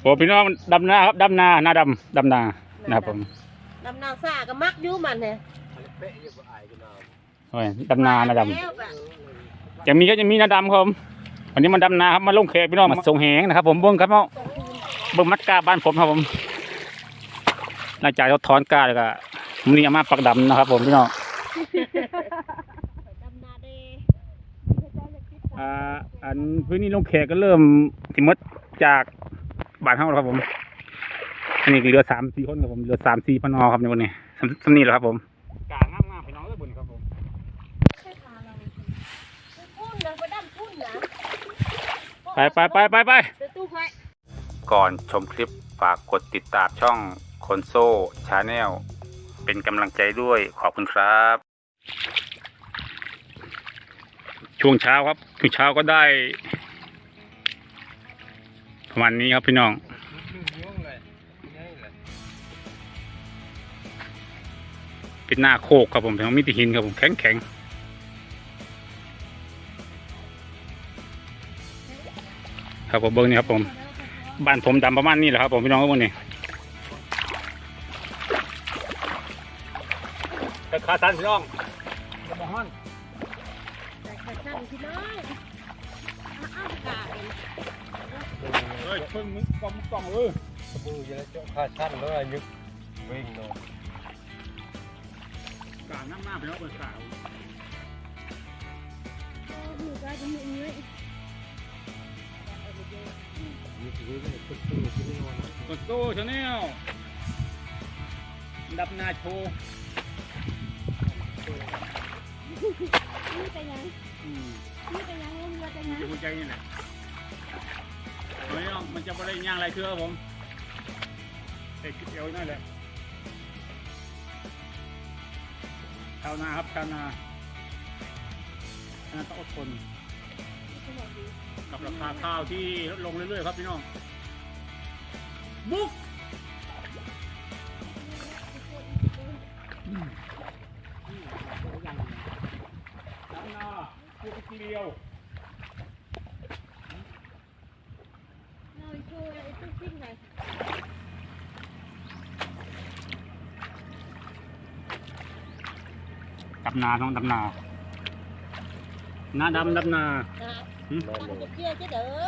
โอ้พี่น้องดำนาครับดำนาหน้าดำดำนานะครับผมดำนาซ่าก็มักอยู่มันเนี่ยโอ้ยดำนาหน้าดแล้วแบบำยังมีก็ยังมีหน้าดำครับผมวันนี้มันดำนาครับมาลงเขตพี่น้องมาส่งแหงนะครับผมเบิ้งครับเนาะเบิ้งมัดกาบ้านผมครับผมหลังจากเราถอนกาแล้วก็มันนี่เอามาปักดำนะครับ ผมพี่น้องดำนาเดอ่าอันพื้นที่ลงแขกก็เริ่มสิหมดจาก บ้านเฮาแล้วครับผมอันนี้ก็เหลือสามสี่คนครับผมเหลือสามสี่พนอครับในวันนี้สำสำนีแหล้วครับผมกางามๆพี่น้องเอ้ยบุญครับผมพุ่นนะไปดำพุ่นนะไปไปไปไปไปเดี๋ยวตู้ไฟก่อนชมคลิปฝากกดติดตามช่องคนโซ่ชาแนลเป็นกำลังใจด้วยขอบคุณครับ ช่วงเช้าครับช่วงเช้าก็ได้ ประมาณนี้ครับพี่น้องเป็นหน้าโคกครับผมเป็นมิติหินครับผมแข็งแข็งครับผมเบิ้งนี่ครับผมบ้านผมดำประมาณนี้แหละครับผมพี่น้องทุกคนนี่แต่ขาสั้นพี่น้องจะมาห้อนแต่ขัดสั้นพี่น้อยอ้าวกาเอง เฮ้ยเพิ่งมึงกองมึงกองเออมือจะเจาะขาชั้นแล้วอายุวิ่งเนาะกลางน้ำหน้าพี่น้องเปิดกลางอยู่ก็จะมีเงยมีชีวิตเนี่ยตึกตึกที่นี่วันกดโซ่ชาแนลดับนาโชว์ นี่แต่ยังอืมนี่แต่ยังลงเรือแต่ยังอยู่หัวใจนี่แหละเฮ้ยน้องมันจะไม่ได้ย่างอะไรเชื่อครับผมเด็กเอวนั่นแหละชาวนาครับชาวนาชาวนาต้องอดทนกับราคาข้าวที่ลดลงเรื่อยๆครับพี่น้องบุ๊ก พูดทีเดียวเราช่วยไอ้ตู้ซิ่งหน่อยดำนาน้องดำนานาดำดำนา นะหืม ทำกับเชี่ยเจ๊เด้อ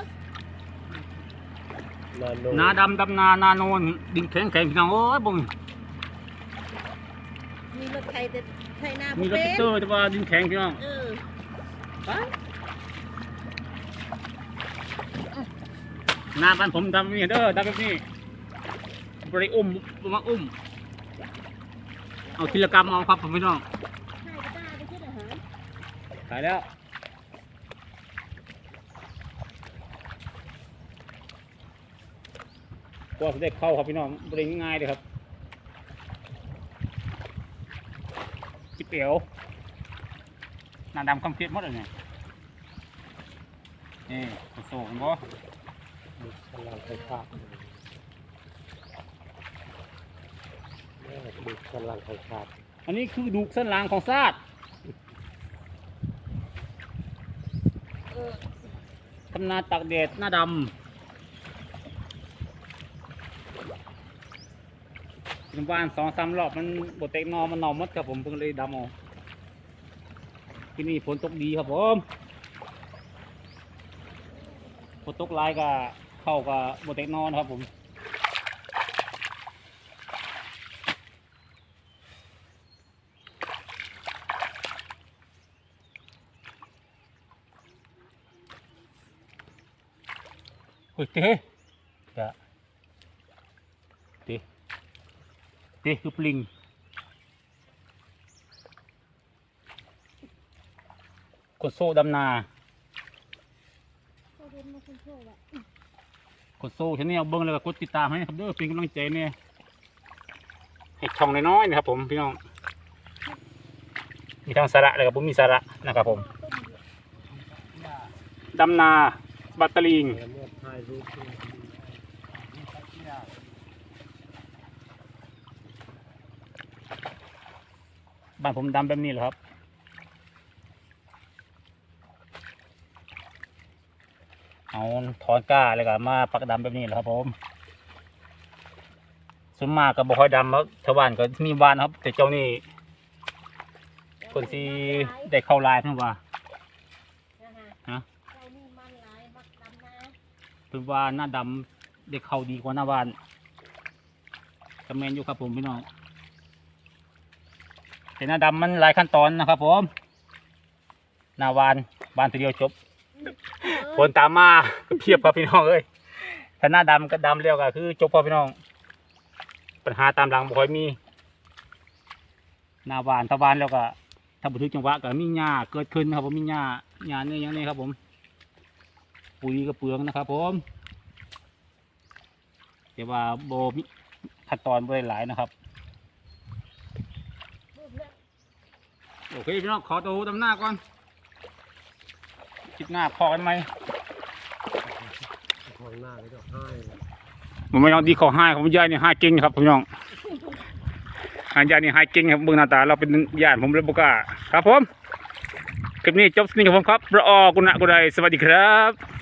นาโนนาดำดำนานาโนนดินแข็งแข็งพี่น้องโอ้ยบุ้งมีรถไทยแต่ไทยหน้ามีบ่รถเป็ติ๊นกเตอร์แต่ว่าดินแข็งพี่น้อง เออ หน้าบ้านผมดำนี่เด้อดำแบบนี้บริอุ้มบมาอุ้ม เอากิโลกรัมเอาครับผมพี่น้องให้ก็ได้ไปคิดอาหารขายแล้วกว่าจะได้เข้าครับพี่น้องบริง่ายเลยครับจิเปียว น้าดำคำเพียรหมดเลยเนี่ยนี่กระโสงบ่พลังไฟฟ้าดูพลังไฟฟ้าอันนี้คือดูกสันหลังของซาดเออทำนาตากแดดหน้าดำเป็นบ้านสองสามรอบมันบดเตกนอมันนอมดครับผมเพิ่งเลยดำเออก ที่นี่ฝนตกดีครับผมฝนตกหลายก็เข้ากับบดเตกนอนครับผมเฮ้ยเต้จะเต้เต้คือปลิง ดโซ่ดำนาเขาเดินมาคนโชว์ละกดโซ่ชแนลเบิ้งแล้วก็กดติดตามให้นะครับเด้อเป็นกำลังใจเนี่ยให้ช่องน้อยๆนะครับผมพี่น้องมีทั้งสาระแล้วก็บ่มีสาระนะครับผมดำนาบัตตลิงแล้วเมื่อถ่ายรูปบ้านผมดำแบบนี้แหละครับ เอาถอนก้าแล้วก็มาปักดำแบบนี้แหละครับผมส่วนมากก็บ่ค่อยดำครับชาวบ้านก็มีบ้านครับ แต่เจ้านี่คนที่ได้เข้าลายเพิ่นว่าฮะเรานี่มันะเพิ่นว่าหน้าดำได้เข้าดีกว่าหน้าบ้านก็แม่นอยู่ครับผมพี่น้องแต่หน้าดำมันหลายขั้นตอนนะครับผมหน้าวานบ้านทีเดียวจบ คนตามมาก็เพียบครับพี่น้องเอ้ยถ้าหน้าดำก็ดำเร็วก็คือจบพอพี่น้อง ปัญหาตามหลังบ่ค่อยมีหน้าวานตะวานแล้วก็ถ้าบันทึกจังหวะก็มีหญ้าเกิดขึ้นครับผมมีหญ้าหญ้าเนี่ยอย่างนี้ครับผม ปุ๋ยก็เปลืองนะครับ ผมแต่ว่าโบมีขั้นตอนบ่ได้หลายนะครับโอเคพี่น้องขอตัวดำหน้าก่อน หน้าพอกันไหมของหน้าก็ให้ผมไม่ยอมดีขอให้ผมยายนี่ให้เก่งครับพี่น้องอันยายนี่ให้เก่งครับเบื้องหน้าตาเราเป็นญาติผมเลยบุกล้าครับผมคลิปนี้จบสนิทกับผมครับรออกุณะกุไดสวัสดีครับ